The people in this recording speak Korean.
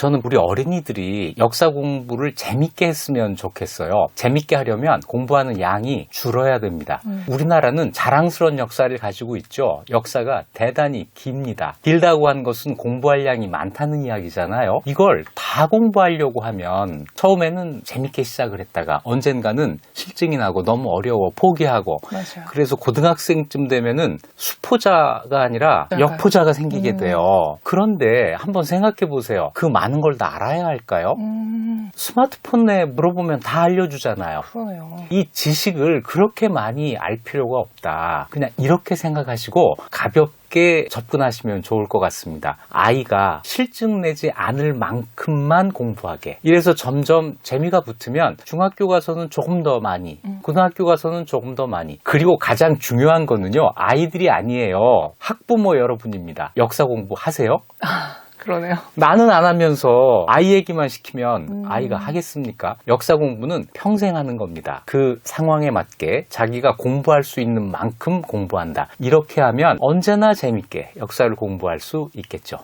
저는 우리 어린이들이 역사 공부를 재밌게 했으면 좋겠어요. 재밌게 하려면 공부하는 양이 줄어야 됩니다. 음. 우리나라는 자랑스러운 역사를 가지고 있죠. 역사가 대단히 깁니다. 길다고 한 것은 공부할 양이 많다는 이야기잖아요. 이걸 다 공부하려고 하면 처음에는 재밌게 시작을 했다가 언젠가는 실증이 나고 너무 어려워 포기하고 맞아요. 그래서 고등학생쯤 되면은 수포자가 아니라 맞아요. 역포자가 생기게 음. 돼요. 그런데 한번 생각해 보세요. 그 많은 걸 다 알아야 할까요? 음, 스마트폰에 물어보면 다 알려주잖아요. 그러네요. 이 지식을 그렇게 많이 알 필요가 없다. 그냥 이렇게 생각하시고 가볍게 접근하시면 좋을 것 같습니다. 아이가 실증 내지 않을 만큼만 공부하게. 이래서 점점 재미가 붙으면 중학교 가서는 조금 더 많이, 음. 고등학교 가서는 조금 더 많이. 그리고 가장 중요한 거는요, 아이들이 아니에요. 학부모 여러분입니다. 역사 공부 하세요? 그러네요. 나는 안 하면서 아이 얘기만 시키면 음. 아이가 하겠습니까? 역사 공부는 평생 하는 겁니다. 그 상황에 맞게 자기가 공부할 수 있는 만큼 공부한다. 이렇게 하면 언제나 재밌게 역사를 공부할 수 있겠죠.